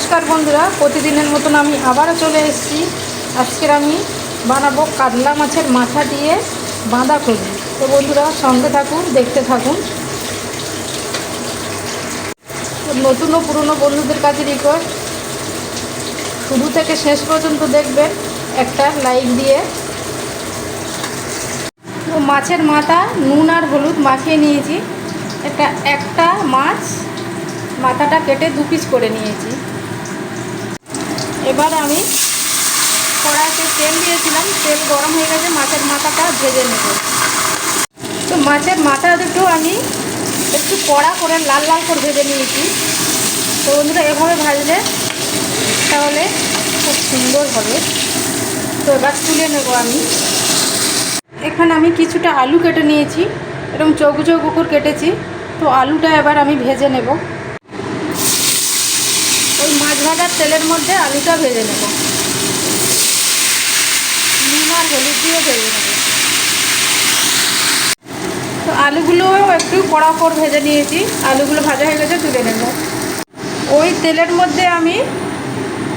নমস্কার বন্ধুরা, প্রতিদিনের মতন আমি আবারও চলে এসেছি। আজকের আমি বানাবো কাতলা মাছের মাথা দিয়ে বাঁধাকপি। তো বন্ধুরা, সঙ্গে থাকুন, দেখতে থাকুন। নতুন ও পুরনো বন্ধুদের কাছে রিকোয়েস্ট শুরু থেকে শেষ পর্যন্ত দেখবেন একটা লাইক দিয়ে। তো মাছের মাথা, নুন আর হলুদ মাখিয়ে নিয়েছি। একটা একটা মাছ মাথাটা কেটে দু পিস করে নিয়েছি। এবার আমি কড়াইতে তেল দিয়েছিলাম, তেল গরম হয়ে গেছে, মাছের মাথাটা ভেজে নেব। তো মাছের মাথা দুটো আমি একটু কড়া করে, লাল লাল করে ভেজে নিয়েছি। তো বন্ধুরা, এভাবে ভাজলে তাহলে খুব সুন্দর হবে। তো এবার তুলে নেব আমি। এখানে আমি কিছুটা আলু কেটে নিয়েছি, এরকম চৌকো চৌকো করে কেটেছি। তো আলুটা এবার আমি ভেজে নেব। ভাজার তেলের মধ্যে আলুটা ভেজে নেব। নুন আর হলুদ দিয়ে ভেজে নেব। তো আলুগুলোও একটু কড়া করে ভেজে নিয়েছি। আলুগুলো ভাজা হয়ে গেছে, তুলে নেব। ওই তেলের মধ্যে আমি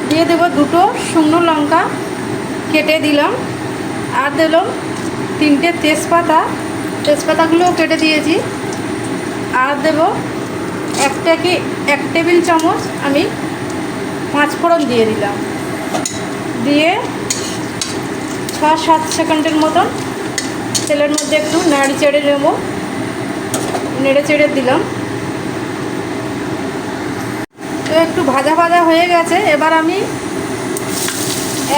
দিয়ে দেবো দুটো শুকনো লঙ্কা, কেটে দিলাম। আর দিলাম তিনটে তেজপাতা। তেজপাতাগুলোও কেটে দিয়েছি। আর দেব একটা কি, এক টেবিল চামচ আমি পাঁচ ফোড়ন দিয়ে দিলাম। দিয়ে ছ সাত সেকেন্ডের মতন তেলের মধ্যে একটু নাড়ি চেড়ে নেব। নেড়ে চেড়ে দিলাম। তো একটু ভাজা ভাজা হয়ে গেছে। এবার আমি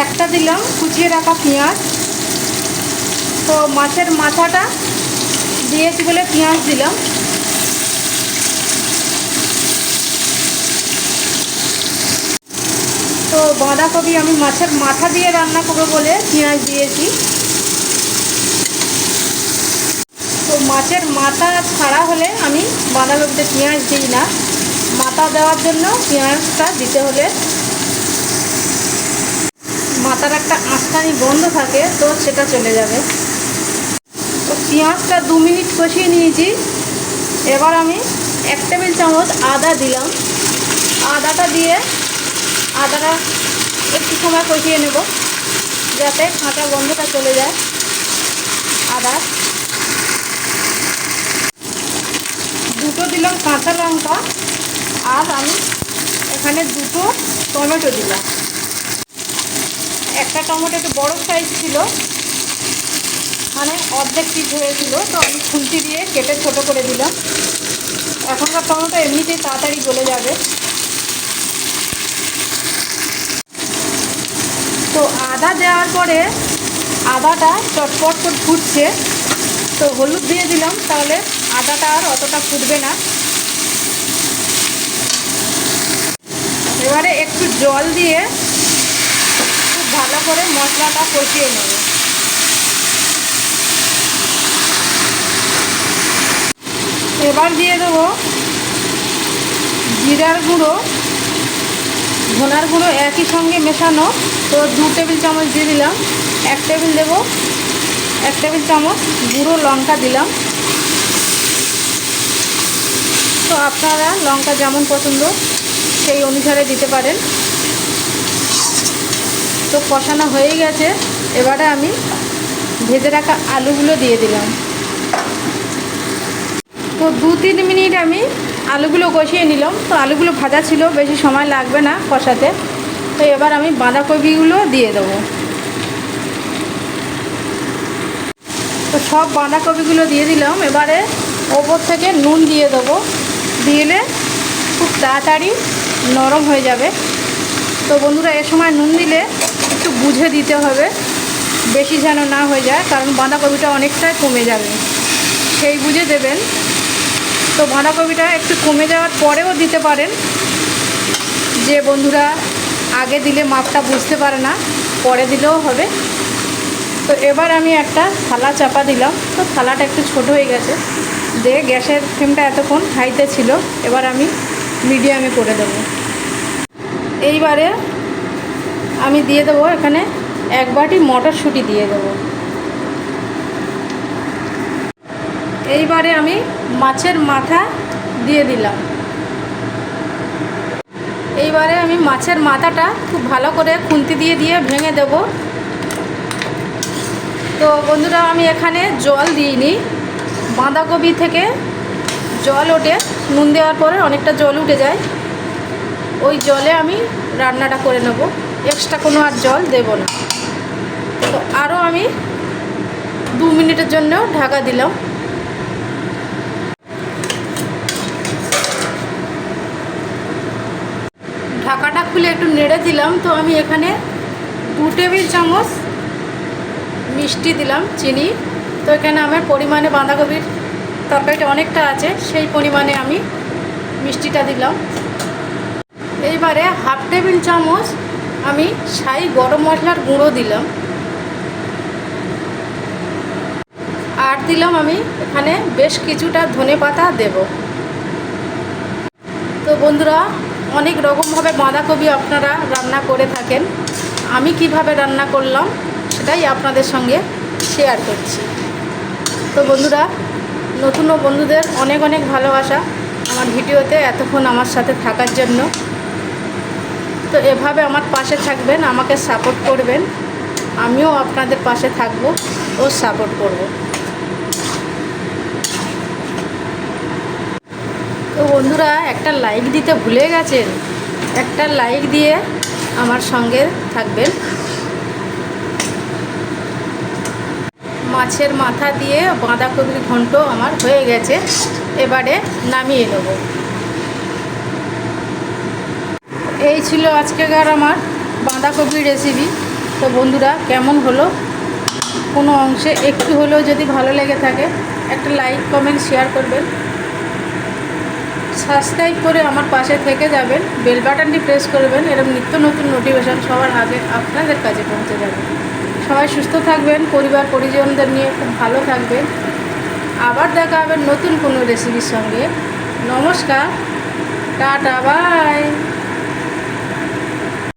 একটা দিলাম কুচিয়ে রাখা পেঁয়াজ। তো মাছের মাথাটা দিয়েছি বলে পেঁয়াজ দিলাম। তো বাঁধাকপি আমি মাছের মাথা দিয়ে রান্না করব বলে পেঁয়াজ দিয়েছি। তো মাছের মাথা ছাড়া হলে আমি বাঁধাকপিতে পেঁয়াজ দিই না। মাথা দেওয়ার জন্য পেঁয়াজটা দিতে হলে মাথার একটা আঁচকানি বন্ধ থাকে তো সেটা চলে যাবে। তো পেঁয়াজটা দু মিনিট কষিয়ে নিয়েছি। এবার আমি এক টেবিল চামচ আদা দিলাম। আদাটা দিয়ে আদাটা একটু সময় কষিয়ে নেব, যাতে কাঁচা গন্ধটা চলে যায় আদা। দুটো দিলাম কাঁচা লঙ্কা, আর আমি এখানে দুটো টমেটো দিলাম। একটা টমেটো একটু বড়ো সাইজ ছিল মানে অর্ধেক পিস হয়েছিল, তো আমি খুন্তি দিয়ে কেটে ছোট করে দিলাম। এখনকার টমেটো এমনিতেই তাড়াতাড়ি গলে যাবে। তো আদা দেওয়ার পরে আদাটা চটপট করে ফুটছে। তো হলুদ দিয়ে দিলাম, তাহলে আদাটা আর অতটা ফুটবে না। এবারে একটু জল দিয়ে খুব ভালো করে মশলাটা কষিয়ে নেব। এবার দিয়ে দেবো জিরার গুঁড়ো। ধনার গুঁড়ো একই সঙ্গে মেশানো। তো দু টেবিল চামচ দিয়ে দিলাম। এক টেবিল দেব। এক টেবিল চামচ গুঁড়ো লঙ্কা দিলাম। তো আপনারা লঙ্কা যেমন পছন্দ সেই অনুসারে দিতে পারেন। তো কষানো হয়ে গেছে। এবারে আমি ভেজে রাখা আলুগুলো দিয়ে দিলাম। তো দু তিন মিনিট আমি আলুগুলো কষিয়ে নিলাম। তো আলুগুলো ভাজা ছিল, বেশি সময় লাগবে না কষাতে। তো এবার আমি বাঁধাকপিগুলো দিয়ে দেবো। তো সব বাঁধাকপিগুলো দিয়ে দিলাম। এবারে ওপর থেকে নুন দিয়ে দেবো। দিলে খুব তাড়াতাড়ি নরম হয়ে যাবে। তো বন্ধুরা, এ সময় নুন দিলে একটু বুঝে দিতে হবে। বেশি যেন না হয়ে যায়, কারণ বাঁধাকপিটা অনেকটাই কমে যাবে। সেই বুঝে দেবেন। তো বাঁধাকপিটা একটু কমে যাওয়ার পরেও দিতে পারেন। যে বন্ধুরা আগে দিলে মাপটা বুঝতে পারে না, পরে দিলেও হবে। তো এবার আমি একটা থালা চাপা দিলাম। তো থালাটা একটু ছোট হয়ে গেছে। দিয়ে গ্যাসের ফ্লেমটা এতক্ষণ হাইতে ছিল। এবার আমি মিডিয়ামে করে দেবো। এইবারে আমি দিয়ে দেবো এখানে এক বাটি মটরশুঁটি দিয়ে দেবো। এইবারে আমি মাছের মাথা দিয়ে দিলাম। এইবারে আমি মাছের মাথাটা খুব ভালো করে খুন্তি দিয়ে দিয়ে ভেঙে দেব। তো বন্ধুরা, আমি এখানে জল দিইনি। বাঁধাকপি থেকে জল ওঠে, নুন দেওয়ার পরে অনেকটা জল উঠে যায়। ওই জলে আমি রান্নাটা করে নেব। এক্সট্রা কোনো আর জল দেব না। তো আরও আমি দু মিনিটের জন্য ঢাকা দিলাম। খুলে একটু নেড়ে দিলাম, তো আমি এখানে দু টেবিল চামচ মিষ্টি দিলাম, চিনি। তো এখানে আমার পরিমাণে বাঁধাকপির তরকারিটা অনেকটা আছে, সেই পরিমাণে আমি মিষ্টিটা দিলাম। এইবারে হাফ টেবিল চামচ আমি সাই গরম মশলার গুঁড়ো দিলাম। আর দিলাম আমি এখানে বেশ কিছুটা ধনে পাতা দেব। তো বন্ধুরা অনেক রকমভাবে বাঁধাকপি আপনারা রান্না করে থাকেন। আমি কীভাবে রান্না করলাম সেটাই আপনাদের সঙ্গে শেয়ার করছি। তো বন্ধুরা, নতুন বন্ধুদের অনেক অনেক ভালোবাসা আমার ভিডিওতে এতক্ষণ আমার সাথে থাকার জন্য। তো এভাবে আমার পাশে থাকবেন, আমাকে সাপোর্ট করবেন। আমিও আপনাদের পাশে থাকব ও সাপোর্ট করব। তো বন্ধুরা, একটা লাইক দিতে ভুলে গেছেন? একটা লাইক দিয়ে আমার সঙ্গে থাকবেন। মাছের মাথা দিয়ে বাঁধাকপির ঘন্ট আমার হয়ে গেছে। এবারে নামিয়ে নেব। এই ছিল আজকেকার আমার বাঁধাকপির রেসিপি তো বন্ধুরা, কেমন হলো? কোনো অংশে একটু হলেও যদি ভালো লেগে থাকে, একটা লাইক কমেন্ট শেয়ার করবেন। সাবস্ক্রাইব করে আমার পাশে থেকে যাবেন বেল বাটনটি প্রেস করবেন এরকম নিত্য নতুন নোটিফিকেশান সবার আগে আপনাদের কাছে পৌঁছে যাবে। সবাই সুস্থ থাকবেন, পরিবার, পরিজনদের নিয়ে খুব ভালো থাকবেন। আবার দেখা হবে নতুন কোনো রেসিপির সঙ্গে। নমস্কার, টাটা বাই